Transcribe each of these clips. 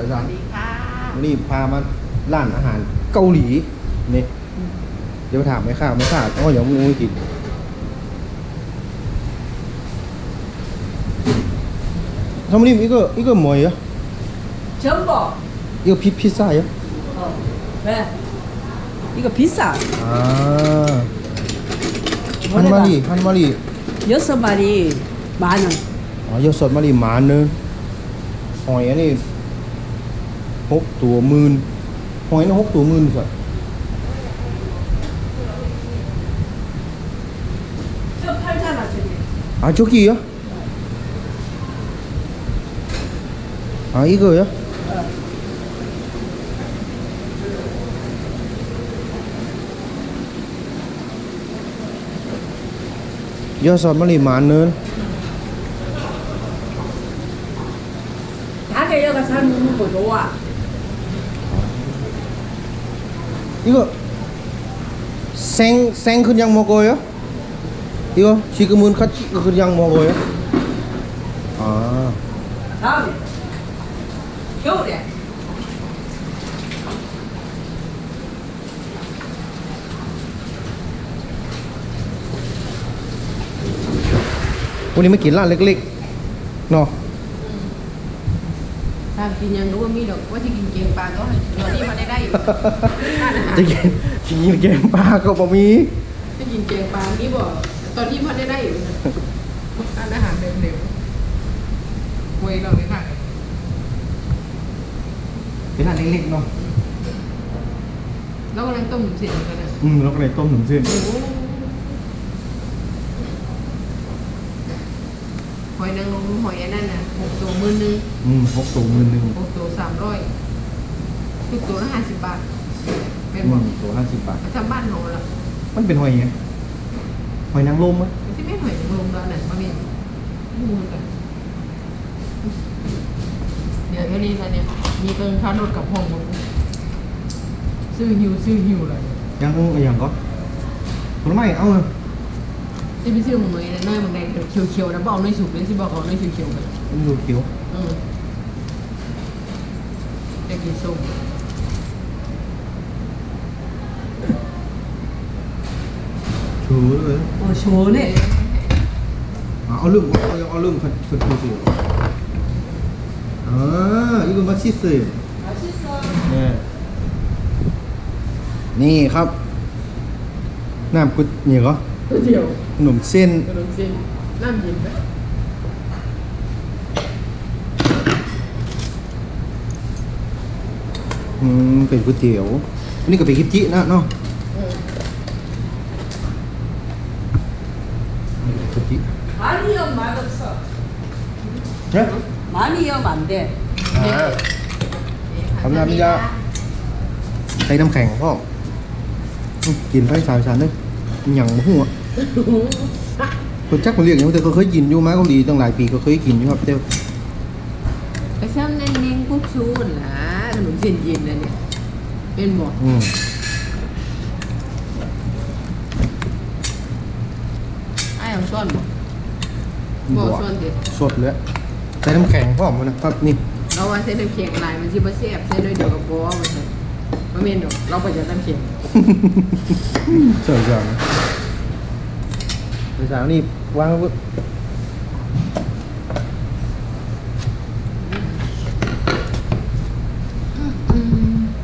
วัสดีครับสาย ส สา วั ร สดีค่ะ วันนี้พามาร้านอาหารเกาหลีนี่เดี๋ยวถามไม่ข้าวไม่ข้าวอ๋อเดี๋ยวมึงไม่กินทำนี่อีกก็อีกก็หมอยอ่ะ 전복 อีกพิพิซซ่าอ่ะ 어. 왜? 이거 비싸 อ่าฮันมารีฮันมารี 여섯 마리 만원 อ๋อยอดสดมารี หมาเนอะหอยอันนี้หกตัวหมื่นหอยนี่หกตัวหมื่นสิ 저 팔잖아 저기 아 저기요? 아 이거요? 여섯 마리 만 원. 이거 생, 생 그냥 먹어요? 이거 지금은 같이 그냥 먹어요? 아, 다음에 겨울에 우리 몇 끼ร้านเล็กๆเนาะ ทางกินยังรู้ว่ามีดอกว่าที่กินเกงปลาก็เดี๋ยวนี้มาได้ได้ อยู่ร้านอาหารจะกินจะกินแกงปลาก็บ่มีจะกินเกงปลานี่บอกตอนนี้มาได้ได้อยู่นะร้านอาหารเร็วๆเว้ยเราไม่ค่ะเป็นร้านเล็กๆเนาะเรากำลังต้มเสร็จกันนะอืมแล้วก็เลยต้มหนึ่งเส้นหอยนางรมหอยอันนั้นน่ะหกตัวหมื่นหนึ่งอืมหกตัวหมื่นหนึ่ง หกตัวสามร้อยทุกตัวละห้าสิบบาท เป็นอืบอมกตัวห้าสิบบาททำบ้านของเรามันเป็นหอยไงหอยนางรมไหมที่ไม่หอยนางรมเราเนี่ยมาเป็นมูลกันเดี๋ยวแค่นี้แล้วเนี่ยมีเกินค่ารถกับห้องหมดซื้อหิวซื้อหิวอะไรยังยังก็ผลไม้เอาเลยที่ไปซื้อของเลยน้อยมันแดงเขียวๆนะบอกน้อยสุกเลยที่บอกเขาน้อยเขียวๆกันมันดูเขียวอืมจะกินส้ม ชูเลย 어 시원해 อ่ะเอาลืมเอาเอาลืมคันคันชูสิอ่าอีกมาชิส 맛있어 เนี่ยนี่ครับน้ำกุดนี่ก็ ก๋วยเตี๋ยว ขนมเส้น ขนมจีนน้ำเย็นไหม อืมเป็นก๋วยเตี๋ยวอันนี้ก็เป็นกิมจินะเนาะ เนี่ย 많이요 안돼 อ่า ทำน้ำยา ใส่น้ำแข็งพ่อมกินไปสาวฉันเลยหยั่งมาหัวคนจักคนเรียกอย่างนี้แต่ก็เคยกินอยู่มาเกาหลีตั้งหลายปีก็เคยกินอยู่ครับแต่ ไปซ้ำเน้นๆกุ๊กซูนล่ะขนมจีนเย็นนะเนี่ยเป็นหมด อืม ไอ้เอาซ่อนบ่บ่ซ่อนเด็ด สดเลย ใส่น้ำแข็งพ่อมันนะครับนี่เราว่าเส้นน้ำแข็งลายมันสิบ่แซ่บเส้นน้อยเดียวกับบ่ว่ามันสิบ่แม่นดอกเราไปจากน้ำแข็งเสิร์ฟก่อนไปสาวนี่วางไว้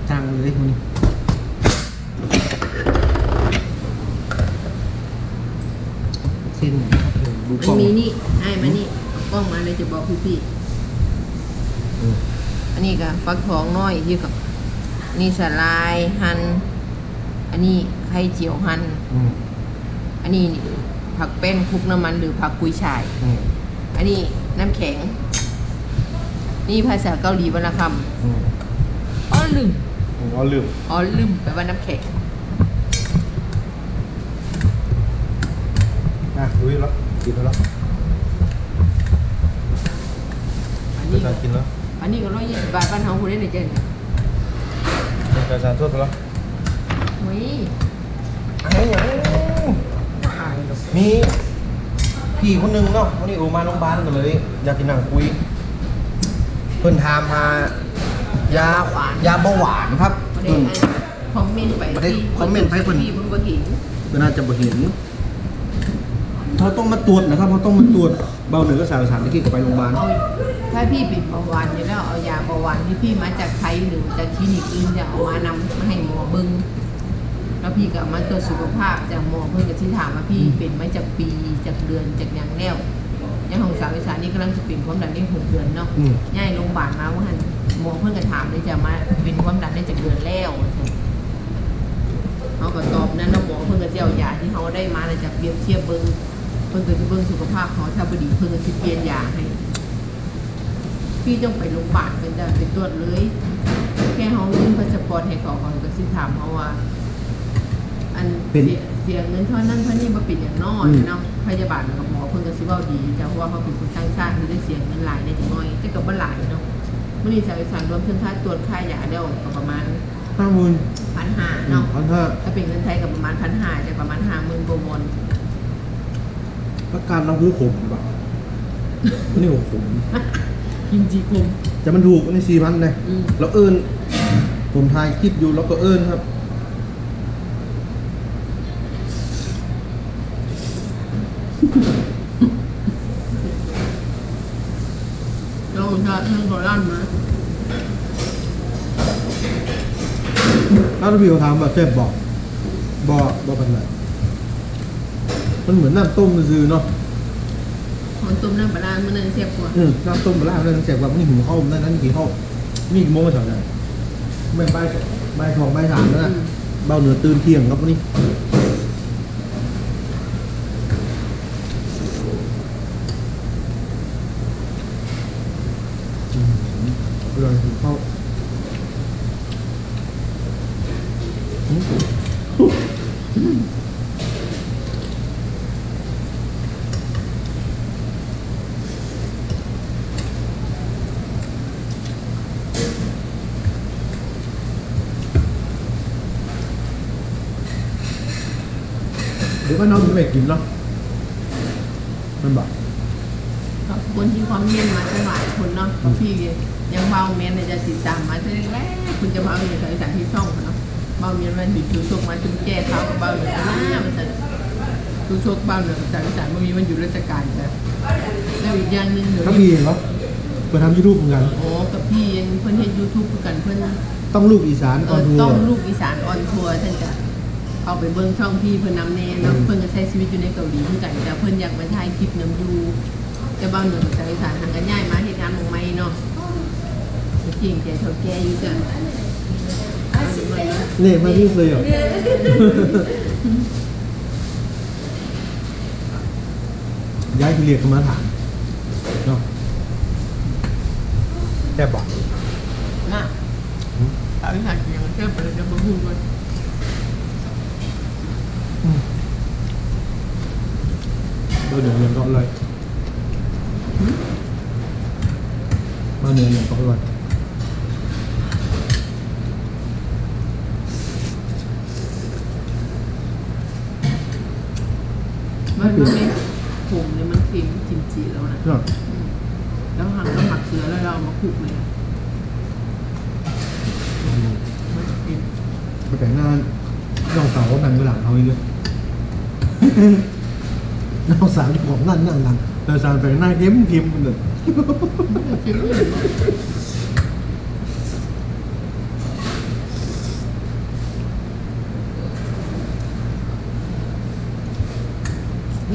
จังเลยมันเส้นนะครับเดี๋ยวดูกล้มัอนง มีนี่ไอ้มานี่เอา กล้องมาเลยจะบอกพี่อืมๆอันนี้ก็ฟักทองน้อยที่กับนี่สลายหั่นอันนี้ไข่เจียวหั่นอันนี้ผักเป็นคลุกน้ำมันหรือผักกุยช่ายอันนี้น้ำแข็ง นี่ภาษาเกาหลีวรรณคำอ๋อลืมอ๋อลืมอ๋อลืมแปลว่าน้ำแข็งอะรู้อยู่แล้วกินแล้ว อั นไปนี้จานกินแล้วอันนี้ก็ร้อยยี่สิบบาทบ้านเฮาคุณได้ในเจนไปจานโทษแล้วเฮ้ยไอ้ยังมีพี่คนหนึงเนาะวันนี้โอมาโรงพยาบาลกันเลย อยากกินหนังคุย เพิ่นพิ่นถามหายาหวานยาเบาหวานครับบ่ได้อืมคอมเมนต์ไปบ่ได้คอมเมนต์ไปเพิ่นที่เพิ่นบ่เห็นก็น่าจะบ่เห็น เขาต้องมาตรวจนะครับเขาต้องมาตรวจเบาเหนือก็สารสารตะกี้ก็ไปโรงพยาบาลเอาถ้าพี่เป็นเบาหวานอยู่แล้วเอายาเบาหวานที่พี่มาจากไทยหรือจากคลินิกอื่นจะเอามานำมาให้หมอเบิ่งแล้วพี่ก็เอามาตรวจสุขภาพจากหมอเพิ่นก็สิถามว่าพี่เป็นมาจากปีจากเดือนจากหยังแล้วอย่างของสาวอีสานนี่กำลังจะเป็นความดันได้หกเดือนเนาะอืมย่ายโรงพยาบาลมาว่าหั่นหมอเพิ่นก็ถามเลยจะมาเป็นความดันได้จากเดือนแล้วเขาก็ตอบนั้นแล้วหมอเพิ่นก็สิเอายาที่เขาได้มาแล้วจะเปรียบเทียบเบิ่งเพิ่นก็สิเบิ่งสุขภาพเขาถ้าบ่ดีเพิ่นก็สิเปลี่ยนยาให้ พี่ต้องไปโรงพยาบาลเป็นจะไปตรวจเลย แค่เขายื่นพาสปอร์ตให้เขาเขาก็สิถามเขาว่า อันเป็นเสียเสียเงินเท่านั้นเท่านี้มาปิดอย่างน้อยอืม เนาะพยาบาลกับหมอเพิ่นก็สิเว้าดีจ้ะเพราะว่าเขาเป็นคนต่างชาติที่ได้เสียเงินหลายในจังน้อยแต่ก็บ่หลายเนาะมื้อนี้สาวอีสานรวมถึงค่าตรวจค่ายาแล้วก็ประมาณห้าหมื่น1,500เนาะ พันห้าถ้าเป็นเงินไทยก็ประมาณ1,500จะประมาณ50,000กว่าวน ประกันเราคือขมแบบนี่ผมขมกินจีคุมจะมันถูกในสี่พันเลยอืมเราเอิญผมทายคลิปอยู่แล้วก็เอิญครับลองชาเรื่องโบราณมาถ้าพี่เขาถามแบบเจ็บบอกบอกบอกเป็นไร มันเหมือนน้ำต้มซื่อๆเนาะมันต้มน้ำปลาร้ามื้อนึงเสียบกว่าอืมน้ำต้มปลาร้านั่นเสียบแบบนี่หุงข้าวนั่นนั่นกี่ข้าวนี่กี่โมงก็แถวนั้นไม่ใบายใบายทองใบายสามแล้วนะเบาเหนือตื่นเที่ยงครับวันนี้อืมอร่อยหุงข้าวอืม เดี๋ยวว่าน้องไม่กินเนาะมันบอกขอบคุณที่ความเมียนมาตั้งหลายคนเนาะเพราะพี่ยังเบาเมียนเนี่ยจะติดตามมาตั้งแต่แรกคุณจะเบาเมียนสายสายที่ช่องเขาเนาะเบาเมียนมันหิชูชกมาจนแก้เขาเบาเหนือหน้ามันจะชูชกเบาเหนือสายสายมันมีมันอยู่ราชการแต่แล้วอีกอย่างหนึ่งเดี๋ยวถ้านี้มีเหรอไปทำยูทูบเหมือนกันโอ้กับพี่ยังเพิ่นเห็นยูทูบกันเพิ่นต้องลูกอีสานเออออนทัวต้องร์ลูกอีสานออนทัวร์ท่านจะ เอาไปเบิ่งช่องพี่เพิ่นนำแน่เนาะอืมเพิ่นก็ใช้ชีวิตอยู่ในเกาหลีเหมือนกันแต่เพิ่นอยากมาถ่ายคลิปนำอยู่แต่บ้านเหนือสายอีสานทางกันย้ายมาเฮ็ดงานหมองใหม่เนาะจริงใจเท่าแก่อยู่จ้ะเนี่ยมาที่เลยเหรอย้ายที่เรียกกันมาถามเนาะแค่บอกน่ะสาวอีสานยังเชื่อไปเลยจะบ่ฮู้ว่าเราเดี๋ยวเงินก็เล ยมาเนื้อเงินก็เลยมันมันไม่ผมเนี่ยมันเค็มจิมจิแล้วนะเนาะแล้วหั่นแล้วหมักเกลือแล้วเราเอามาคลุกเลยมันเค็มไปแต่งหน้าน้องสาวก็นั่งไปหลังเขาอีกเลย น้องสาวที่ผมนั่นนั่งหลังแต่สาวแต่งหน้าเข้มเข้มๆกันเลยเค็มอยู่เนาะ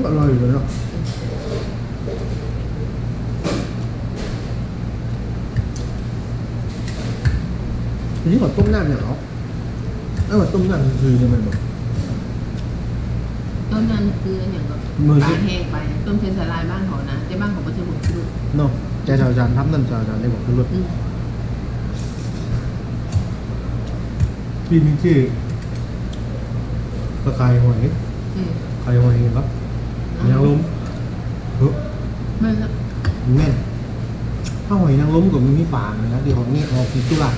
อร่อยอยู่เลยเนาะทีนี้ขอต้มน้ำเนี่ยเหรอเอ้าต้มน้ำคือยังไงบอก ต้มนั้นคืออย่างก็ มือ ป สิ ลาแห้งไปต้มเทสลายบ้านเขานะแต่บ้านเขาก็จะหมดชุด เนาะใจชาวจานทำนั่นชาวจานได้บอกคือรถอืมพี่มีชื่อปลาไข่หอยอืมไข่หอยครับนางรมเฮ้ยไม่ละแม่นถ้าหอยนางรมกับมันมีฝางนะเดี๋ยวของนี่ออกมีตุลา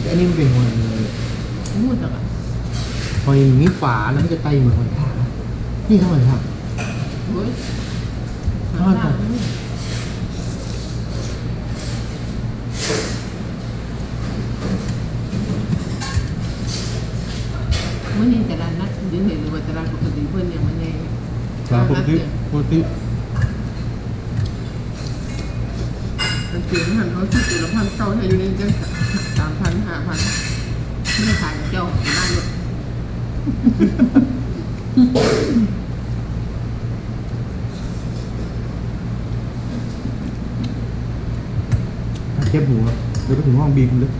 แต่อันนี้มันเป็นหอยเลยพูดจังอะหอยมีฝาแล้วมันจะไตเหมือนหอยทากนี่เท่าไหร่ครับโอ้ยทอดก่อน ห รักติเสียงปกติมันเสียงหันเขาชุดอยู่ละพันเก้าให้อยู่ในเจ้าสามพันห้าพันไม่ได้ขายกับเจ้าอยู่บ้านเลยเจ็บหัวเดี๋ยวไปถึงห้องบีมเลย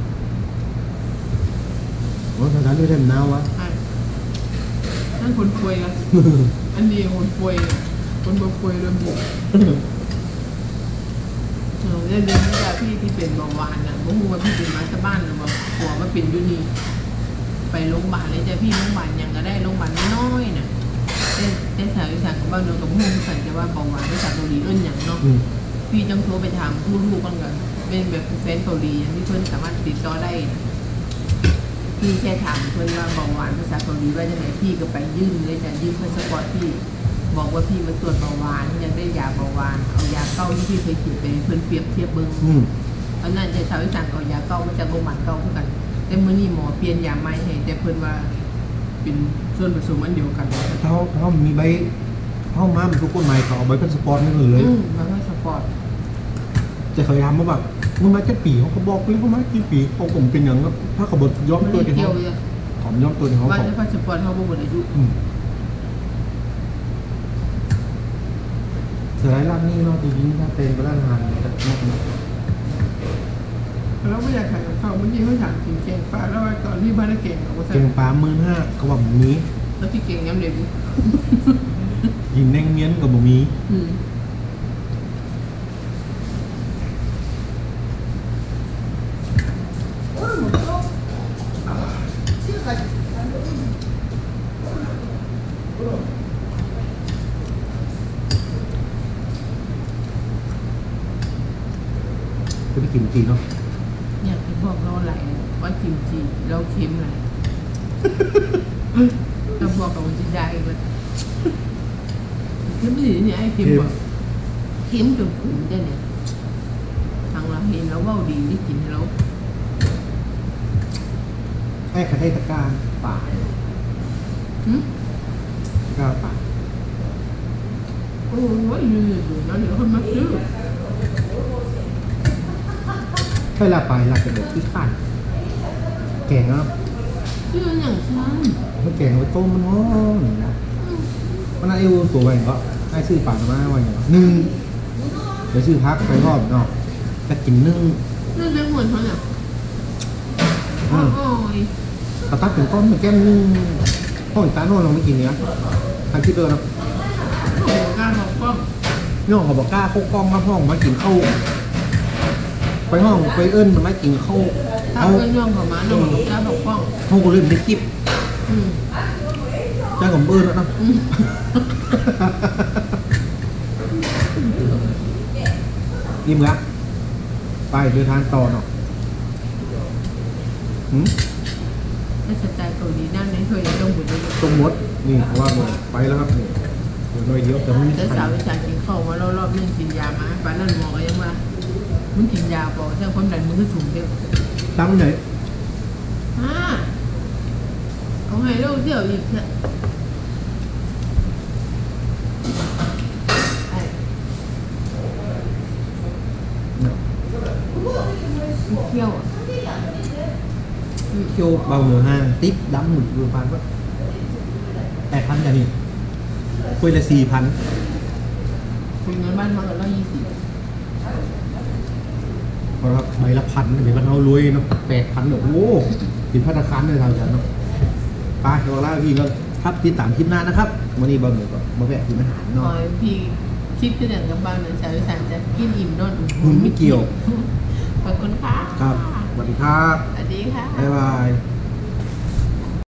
ว่าทางการด้วยเล่มนาววะใช่นั่น คนป่วยละอันนี้คนป่วยอะคนบ่ป่วยเริ่มบุกเออเรื่องนี้ว่าพี่ที่เป็นเบาหวานนะบ่ฮู้ว่าพี่เป็นมาจากบ้านหรือว่าหัวมาเป็นอยู่นี่ไปโรงพยาบาลเลยจ้ะพี่โรงพยาบาลหยังก็ได้โรงพยาบาลน้อยๆน่ะแต่แต่สาวอีสานกับบ้านเดียวกับฮู้กันจะว่าเบาหวานภาษาเกาหลีเอิ้นหยังเนาะอืมพี่จังโทรไปถามผู้รู้กันกันเป็นแบบแฟนเกาหลีอย่างที่เพื่อนสามารถติดต่อได้นะ พี่แค่ถามเพื่อนว่าเบาหวานภาษาเกาหลีว่าจะไหนพี่ก็ไปยื่นเลยจะยื่นพาสปอร์ตพี่บอกว่าพี่มาตรวจเบาหวานอยากได้ยาเบาหวานเอายาเก้าที่พี่เคยกินไปให้เพื่อนเปรียบเทียบเบิ้งอืมอันนั้นจะชาวอีสานเอายาเก้ามาจากโรงพยาบาลเก้าเพื่อกัน แต่เมื่อนี้หมอเปลี่ยนยาใหม่ให้แต่เพื่อนว่าเป็นส่วนผสมอันเดียวกันถ้าเขาถ้าเขามีใบเข้ามามันทุกคนหมายเขาเอาใบพาสปอร์ตนั่นเลยอืมมาพาสปอร์ตจะเคยทำมาแบบ มึงมาแค่ปีเขาก็บอกเลยเขามากี่ปีเขาผมเป็นอย่างนั้นถ้าเขาบอกย้อมตัวได้ที่เกี่ยเขาเลยขอมย้อมตัวที่เขาว่าขอจะพาสปอร์ตเขาบ่หมดอายุอืมสือไร้ร่างนี่เนาะจริงๆถ้าเป็นก็ร่างงานเนี่ยจะมากนะเราไม่อยากขายกับเขาเมื่อกี้เขาถามถึงเก่งฟ้าแล้วว่าก่อนที่บ้านน่ะเก่งเราเก่งปลาหมื่นห้าเขาบอกมีแล้วที่เก่งย้ำเด็กยิงแนงเงี้ยนกับบ่มีอืม กินจริงเนาะอยากจะบอกเราไหลว่าจิมจีเราเค็มไหลเราบอกกับวันจิได้ก็เค็มดีเนี่ยไอ้เค็มบอกเค็มจนขุ่นจ้ะเนี่ยทางเราเห็นเราเว่าดีได้กินให้เราให้ใครให้ตะกร้ารป่าหืมตะกร้าป่าโอ้ยอยู่อยู่แล้วเดี๋ยวคนมาซื้อ ใช่ละไปละจะเด็ดที่ข้านแกงครับซื้ออย่างฉันมันแกงไว้ต้มมันฮ้อนนะมันน่าเอวตัวไว้ก็ให้ซื้อป่ามาไว้อย่างหนึ่งเดี๋ยวซื้อพักไปทอดเนาะจะกินนึ่งนั่นเป็นหมดเขาเนี่ยอืมโอ้ยกระตักถึงก้อนมันแก้มนึ่งห้องอีกตาโน่นเราไม่กินเนี้ยใครคิดด้วยนะโอ้โหกล้ารบอกกล้องน้องเขาบอกกล้าเข้ากล้องครับห้องมากินข้าว ไปห้องไปเอิ้นมันไม่กินข้าวถ้าเอาเพื่อนย่องเขามาน้องกล้ารบอกกล้องห้องกูเลยไม่ได้กิบอืมจ้างกับเอิ้นแล้วนะอืมอิ่มละไปเดินทางต่อเนาะหืมถ้าสไตล์เกาหลีนั่นไม่เคยต้องบุญเลยตรงมดนี่เพราะว่าผมไปแล้วครับนี่เดี๋ยวหน่อยเดียวแต่ไม่มีแต่ใครสาววิชากินข้าวมารอบๆนึงกินยามาป้านั่นหมอก็ยังว่า มึงกินยาเปล่าแต่ความดันมึงก็สูงเดียวตั้งไหนอ่าเอาให้เราเที่ยวอีกเถอะไอ้เที่ยวอะโยเบาเหนือห้างติ๊บดำหมึกดูพันว่าแปดพันกันนี่คุยละสี่พันคุยเงินบ้านมากับร้อยยี่สิบ เพราะว่าใบละพันเดี๋ยวมันเอารวยเนาะแปดพันโอ้โหกินพัตตาคารเลยทางจันเนาะไปเดี๋ยวลาพี่ก็ครับติดตามคลิปหน้านะครับวันนี้เบาเหนือก็มาแวะกินอาหารหน่เนาะอยพี่คิดที่อย่างกับบ้านเหมือนสาวอีสานจะกินอิ่มนอนอุ่อืมไม่เกี่ยวขอบคุณค่ะครับสวัสดีครับสวัสดีค่ะบ๊ายบาย